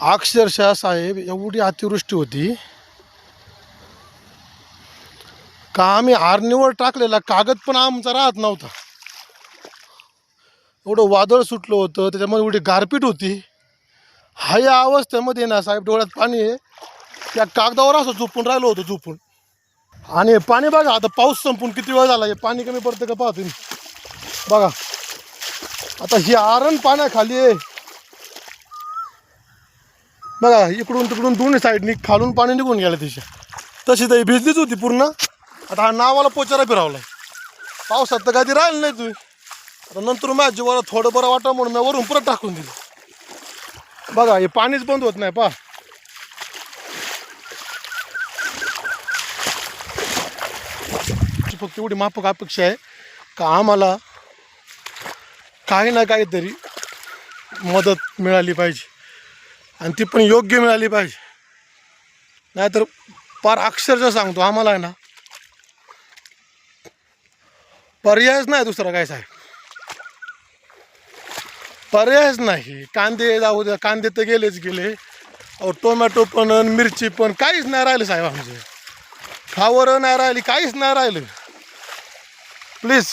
अक्षरशः साहेब एवढी अतिवृष्टी होती का आम्ही आरणीवर टाकलेला कागद पण आमचा राहत नव्हता. एवढं वादळ सुटलं होतं त्याच्यामध्ये एवढी गारपीट होती. हा या अवस्थेमध्ये ना साहेब डोळ्यात पाणी आहे. त्या कागदावर असं झोपून राहिलो होतो झोपून. आणि पाणी बघा आता पाऊस संपून किती वेळ झाला हे पाणी कमी पडतं का पाहतो बघा. आता ही आरण पाण्याखाली आहे. बघा इकडून तिकडून दोन्ही साईडनी खालून पाणी निघून गेलं तिच्या. तशी तर ही भिजलीच होती पूर्ण. आता हा नावाला पोचारा फिरावला पावसात तर कधी राहिलं नाही तुम्ही. आता नंतर माझ्या जीवाला थोडं बरं वाटा म्हणून मी वरून परत टाकून दिलं. बघा हे पाणीच बंद होत नाही पा फक्त एवढी माफक अपेक्षा आहे का आम्हाला काही ना काहीतरी मदत मिळाली पाहिजे. आणि ती पण योग्य मिळाली पाहिजे. नाहीतर फार अक्षरशः सांगतो आम्हाला आहे ना पर्यायच नाही दुसरा काय साहेब. पर्यायच नाही. कांदे जाऊ द्या कांदे तर गेलेच गेले. अहो टोमॅटो पण अन मिरची पण काहीच नाही राहिलं साहेब आमचे. फ्लावर नाही राहिली काहीच नाही राहिलं. प्लीज.